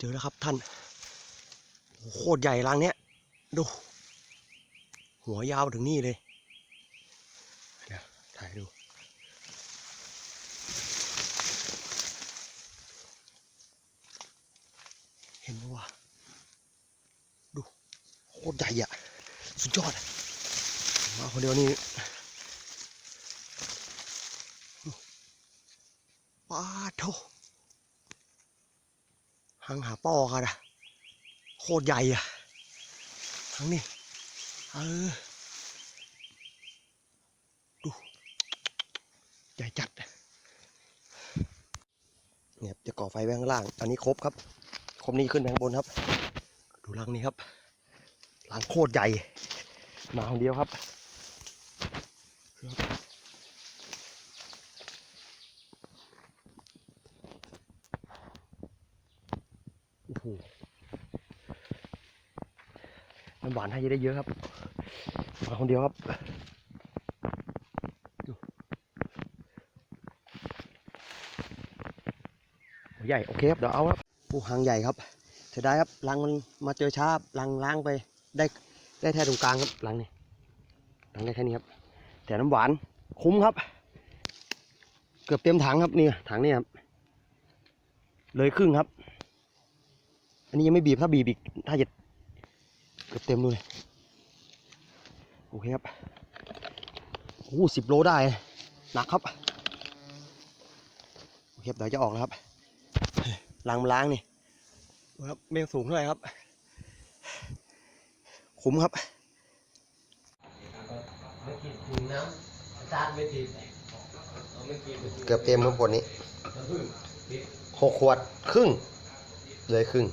เจอแล้วครับท่านโหโคตรใหญ่รังเนี้ยดู หัวยาวถึงนี่เลยเดี๋ยวถ่ายดู เห็นไหมวะดูโคตรใหญ่อะสุดยอดมาคนเดียวนี่ป้าดโถ หังหาป้อกันอะโคตรใหญ่อะทั้งนี้เออดูใหญ่จัดเนี่ยจะก่อไฟไว้ข้างล่าง อันนี้ครบครับ ครบนี้ขึ้นไปข้างบนครับ ดูรังนี้ครับรังโคตรใหญ่มาคนเดียวครับ โหน้ำหวานให้ได้เยอะครับมาคนเดียวครับใหญ่โอเคครับเดี๋ยวเอาครับโอ้หางใหญ่ครับเสียดายครับรังมันมาเจอช้าครับรังล้างไปได้ได้แค่ตรงกลางครับรังนี่รังได้แค่นี้ครับ แต่น้ำหวานคุ้มครับ เกือบเต็มถังครับนี่ถังนี่ครับเลยครึ่งครับ อันนี้ยังไม่บีบถ้าบีบอีกถ้าจะเกือบเต็มเลยโอเคครับโอ้สิบโลได้หนักครับโอเคครับเดี๋ยวจะออกแล้วครับล้างมาล้างนี่ครับเมฆสูงเท่าไหร่ครับ คุ้มครับเกือบเต็มครับคนนี้หกขวดครึ่งเลยครึ่ง